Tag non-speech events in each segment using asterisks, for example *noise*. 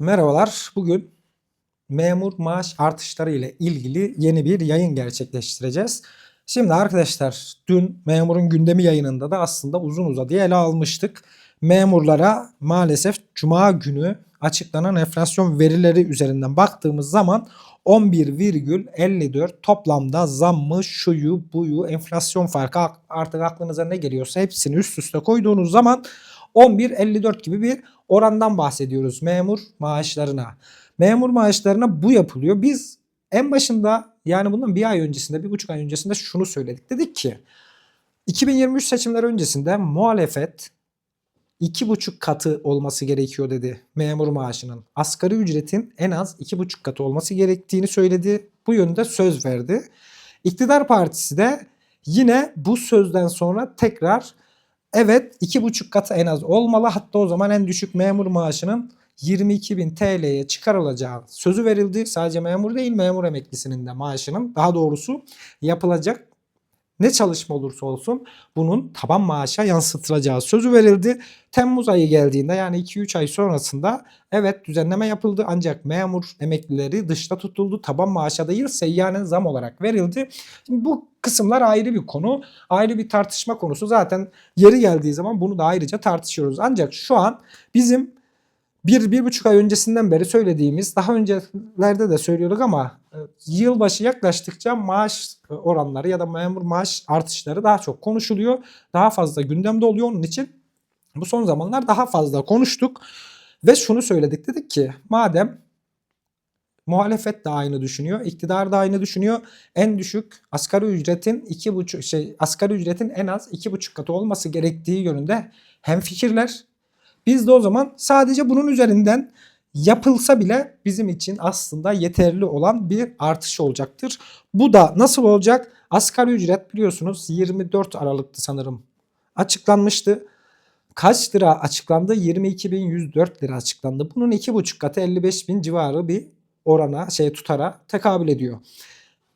Merhabalar. Bugün memur maaş artışları ile ilgili yeni bir yayın gerçekleştireceğiz. Şimdi arkadaşlar dün memurun gündemi yayınında da aslında uzun uzadıya ele almıştık. Memurlara maalesef cuma günü açıklanan enflasyon verileri üzerinden baktığımız zaman 11,54 toplamda zammı, şuyu, buyu, enflasyon farkı artık aklınıza ne geliyorsa hepsini üst üste koyduğunuz zaman 11.54 gibi bir orandan bahsediyoruz memur maaşlarına. Memur maaşlarına bu yapılıyor. Biz en başında yani bundan bir ay öncesinde, bir buçuk ay öncesinde şunu söyledik. Dedik ki 2023 seçimler öncesinde muhalefet iki buçuk katı olması gerekiyor dedi memur maaşının. Asgari ücretin en az iki buçuk katı olması gerektiğini söyledi. Bu yönde söz verdi. İktidar partisi de yine bu sözden sonra tekrar evet iki buçuk katı en az olmalı. Hatta o zaman en düşük memur maaşının 22.000 TL'ye çıkarılacağı sözü verildi. Sadece memur değil memur emeklisinin de maaşının daha doğrusu yapılacak ne çalışma olursa olsun bunun taban maaşa yansıtılacağı sözü verildi. Temmuz ayı geldiğinde yani 2-3 ay sonrasında evet düzenleme yapıldı ancak memur emeklileri dışta tutuldu. Taban maaşa değil seyyanen zam olarak verildi. Şimdi bu kısımlar ayrı bir konu. Ayrı bir tartışma konusu. Zaten yeri geldiği zaman bunu da ayrıca tartışıyoruz. Ancak şu an bizim bir, bir buçuk ay öncesinden beri söylediğimiz, daha öncelerde de söylüyorduk ama e, yılbaşı yaklaştıkça maaş oranları ya da memur maaş artışları daha çok konuşuluyor. Daha fazla gündemde oluyor. Onun için bu son zamanlar daha fazla konuştuk. Ve şunu söyledik dedik ki madem muhalefet de aynı düşünüyor, iktidar da aynı düşünüyor. En düşük asgari ücretin iki buçuk şey asgari ücretin en az iki buçuk katı olması gerektiği yönünde hem fikirler biz de o zaman sadece bunun üzerinden yapılsa bile bizim için aslında yeterli olan bir artış olacaktır. Bu da nasıl olacak? Asgari ücret biliyorsunuz 24 Aralık'tı sanırım açıklanmıştı. Kaç lira açıklandı? 22.104 lira açıklandı. Bunun 2,5 katı 55.000 civarı bir orana şey tutara tekabül ediyor.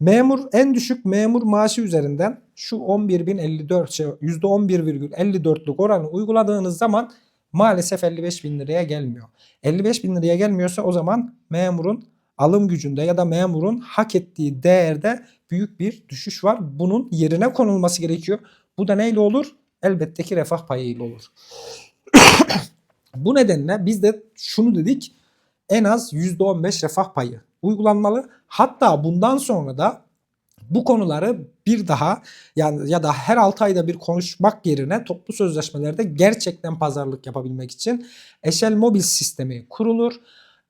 Memur en düşük memur maaşı üzerinden şu 11.054 şey, %11,54'lük oranı uyguladığınız zaman maalesef 55 bin liraya gelmiyor. 55 bin liraya gelmiyorsa o zaman memurun alım gücünde ya da memurun hak ettiği değerde büyük bir düşüş var. Bunun yerine konulması gerekiyor. Bu da neyle olur? Elbette ki refah payıyla olur. *coughs* Bu nedenle biz de şunu dedik. En az %15 refah payı uygulanmalı. Hatta bundan sonra da bu konuları bir daha yani ya da her 6 ayda bir konuşmak yerine toplu sözleşmelerde gerçekten pazarlık yapabilmek için eşel mobil sistemi kurulur.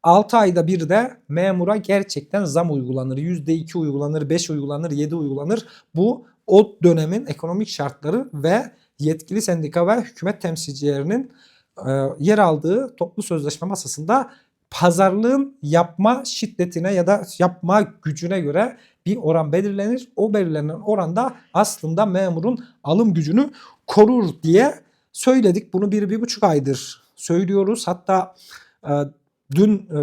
6 ayda bir de memura gerçekten zam uygulanır. %2 uygulanır, 5 uygulanır, 7 uygulanır. Bu o dönemin ekonomik şartları ve yetkili sendika ve hükümet temsilcilerinin e, yer aldığı toplu sözleşme masasında pazarlığın yapma şiddetine ya da yapma gücüne göre bir oran belirlenir. O belirlenen oranda aslında memurun alım gücünü korur diye söyledik. Bunu bir, bir buçuk aydır söylüyoruz. Hatta e, dün e,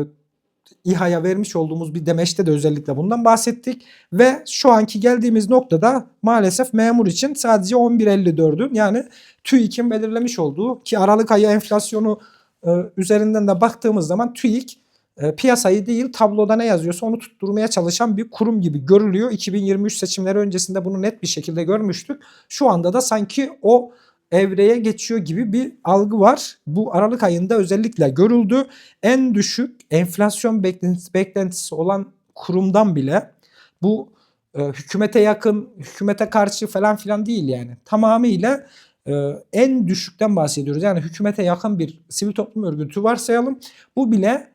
İHA'ya vermiş olduğumuz bir demeçte de özellikle bundan bahsettik. Ve şu anki geldiğimiz noktada maalesef memur için sadece 11.54'ün yani TÜİK'in belirlemiş olduğu ki Aralık ayı enflasyonu üzerinden de baktığımız zaman TÜİK e, piyasayı değil tabloda ne yazıyorsa onu tutturmaya çalışan bir kurum gibi görülüyor. 2023 seçimleri öncesinde bunu net bir şekilde görmüştük. Şu anda da sanki o evreye geçiyor gibi bir algı var. Bu Aralık ayında özellikle görüldü. En düşük enflasyon beklentisi, olan kurumdan bile bu e, hükümete yakın, hükümete karşı falan filan değil yani. Tamamıyla en düşükten bahsediyoruz. Yani hükümete yakın bir sivil toplum örgütü varsayalım. Bu bile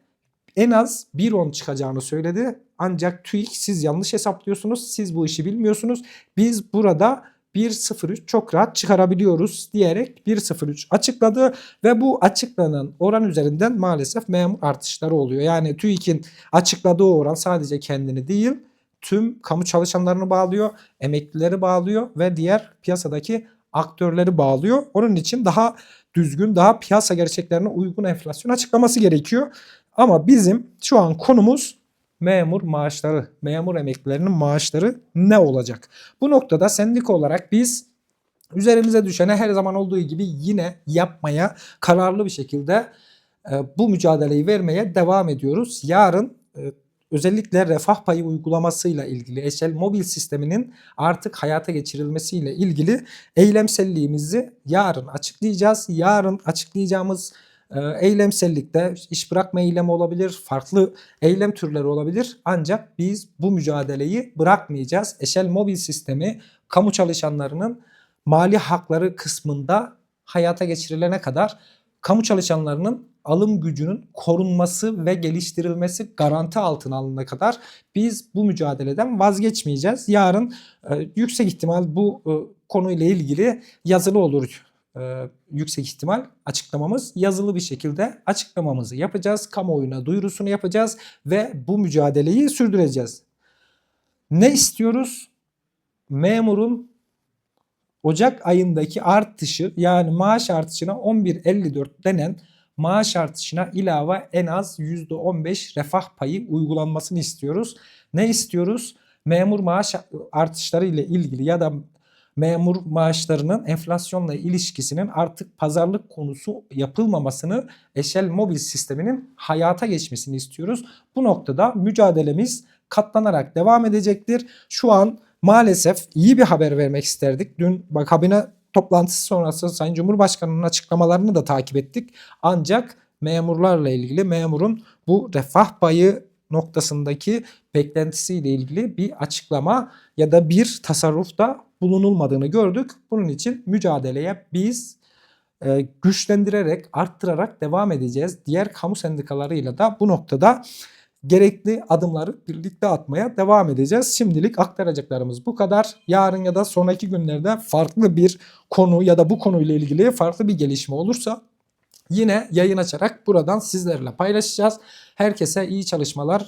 en az 1.10 çıkacağını söyledi. Ancak TÜİK siz yanlış hesaplıyorsunuz. Siz bu işi bilmiyorsunuz. Biz burada 1.03 çok rahat çıkarabiliyoruz diyerek 1.03 açıkladı ve bu açıklanan oran üzerinden maalesef memur artışları oluyor. Yani TÜİK'in açıkladığı oran sadece kendini değil tüm kamu çalışanlarını bağlıyor, emeklileri bağlıyor ve diğer piyasadaki aktörleri bağlıyor. Onun için daha düzgün, daha piyasa gerçeklerine uygun enflasyon açıklaması gerekiyor. Ama bizim şu an konumuz memur maaşları, memur emeklilerinin maaşları ne olacak? Bu noktada sendik olarak biz üzerimize düşene her zaman olduğu gibi yine yapmaya kararlı bir şekilde e, bu mücadeleyi vermeye devam ediyoruz. Yarın e, özellikle refah payı uygulamasıyla ilgili Eşel mobil sisteminin artık hayata geçirilmesiyle ilgili eylemselliğimizi yarın açıklayacağız. Yarın açıklayacağımız e, eylemsellikte iş bırakma eylemi olabilir, farklı eylem türleri olabilir. Ancak biz bu mücadeleyi bırakmayacağız. Eşel mobil sistemi kamu çalışanlarının mali hakları kısmında hayata geçirilene kadar kamu çalışanlarının alım gücünün korunması ve geliştirilmesi garanti altına alınana kadar biz bu mücadeleden vazgeçmeyeceğiz. Yarın e, yüksek ihtimal bu e, konuyla ilgili yazılı olur. E, yüksek ihtimal açıklamamız yazılı bir şekilde açıklamamızı yapacağız. Kamuoyuna duyurusunu yapacağız ve bu mücadeleyi sürdüreceğiz. Ne istiyoruz? Memurun Ocak ayındaki artışı yani maaş artışına 11.54 denen maaş artışına ilave en az %15 refah payı uygulanmasını istiyoruz. Ne istiyoruz? Memur maaş artışları ile ilgili ya da memur maaşlarının enflasyonla ilişkisinin artık pazarlık konusu yapılmamasını Eşel mobil sisteminin hayata geçmesini istiyoruz. Bu noktada mücadelemiz katlanarak devam edecektir. Şu an maalesef iyi bir haber vermek isterdik. Dün kabine toplantısı sonrası Sayın Cumhurbaşkanı'nın açıklamalarını da takip ettik. Ancak memurlarla ilgili memurun bu refah payı noktasındaki beklentisiyle ilgili bir açıklama ya da bir tasarrufta bulunulmadığını gördük. Bunun için mücadeleye biz e, güçlendirerek, arttırarak devam edeceğiz. Diğer kamu sendikalarıyla da bu noktada gerekli adımları birlikte atmaya devam edeceğiz. Şimdilik aktaracaklarımız bu kadar. Yarın ya da sonraki günlerde farklı bir konu ya da bu konuyla ilgili farklı bir gelişme olursa yine yayın açarak buradan sizlerle paylaşacağız. Herkese iyi çalışmalar,